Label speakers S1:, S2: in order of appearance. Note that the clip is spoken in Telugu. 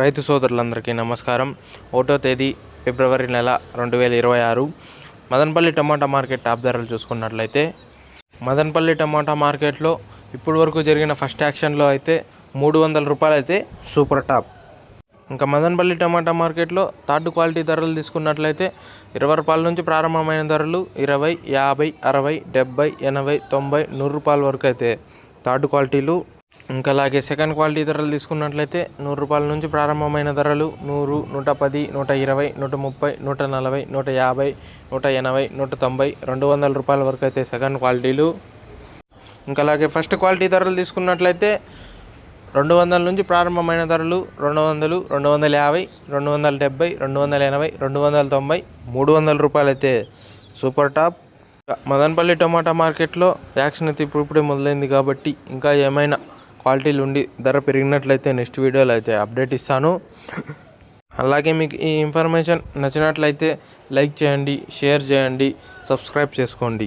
S1: రైతు సోదరులందరికీ నమస్కారం. ఒకటో తేదీ ఫిబ్రవరి నెల రెండు వేల ఇరవై ఆరు. మదనపల్లి టమాటా మార్కెట్ టాప్ ధరలు చూసుకున్నట్లయితే మదనపల్లి టమాటా మార్కెట్లో ఇప్పటి వరకు జరిగిన ఫస్ట్ యాక్షన్లో అయితే మూడు వందల రూపాయలు అయితే సూపర్ టాప్. ఇంకా మదనపల్లి టమాటా మార్కెట్లో థర్డ్ క్వాలిటీ ధరలు తీసుకున్నట్లయితే ఇరవై రూపాయల నుంచి ప్రారంభమైన ధరలు ఇరవై యాభై అరవై డెబ్బై ఎనభై తొంభై నూరు రూపాయల వరకు అయితే థర్డ్ క్వాలిటీలు ఇంకా అలాగే సెకండ్ క్వాలిటీ ధరలు తీసుకున్నట్లయితే నూరు రూపాయల నుంచి ప్రారంభమైన ధరలు నూరు నూట పది నూట ఇరవై నూట ముప్పై నూట నలభై నూట యాభై నూట ఎనభై నూట తొంభై రెండు వందల రూపాయల వరకు అయితే సెకండ్ క్వాలిటీలు. ఇంకా అలాగే ఫస్ట్ క్వాలిటీ ధరలు తీసుకున్నట్లయితే రెండు వందల నుంచి ప్రారంభమైన ధరలు రెండు వందలు రెండు వందల యాభై రెండు వందల డెబ్బై రెండు వందల ఎనభై రెండు వందల తొంభై మూడు వందల రూపాయలు అయితే సూపర్ టాప్. మదనపల్లి టమాటా మార్కెట్లో వ్యాక్సిన్ అయితే ఇప్పుడు ఇప్పుడే మొదలైంది కాబట్టి ఇంకా ఏమైనా క్వాలిటీలు ఉండి ధర పెరిగినట్లయితే నెక్స్ట్ వీడియోలో అయితే అప్డేట్ ఇస్తాను. అలాగే మీకు ఈ ఇన్ఫర్మేషన్ నచ్చినట్లయితే లైక్ చేయండి షేర్ చేయండి సబ్స్క్రైబ్ చేసుకోండి.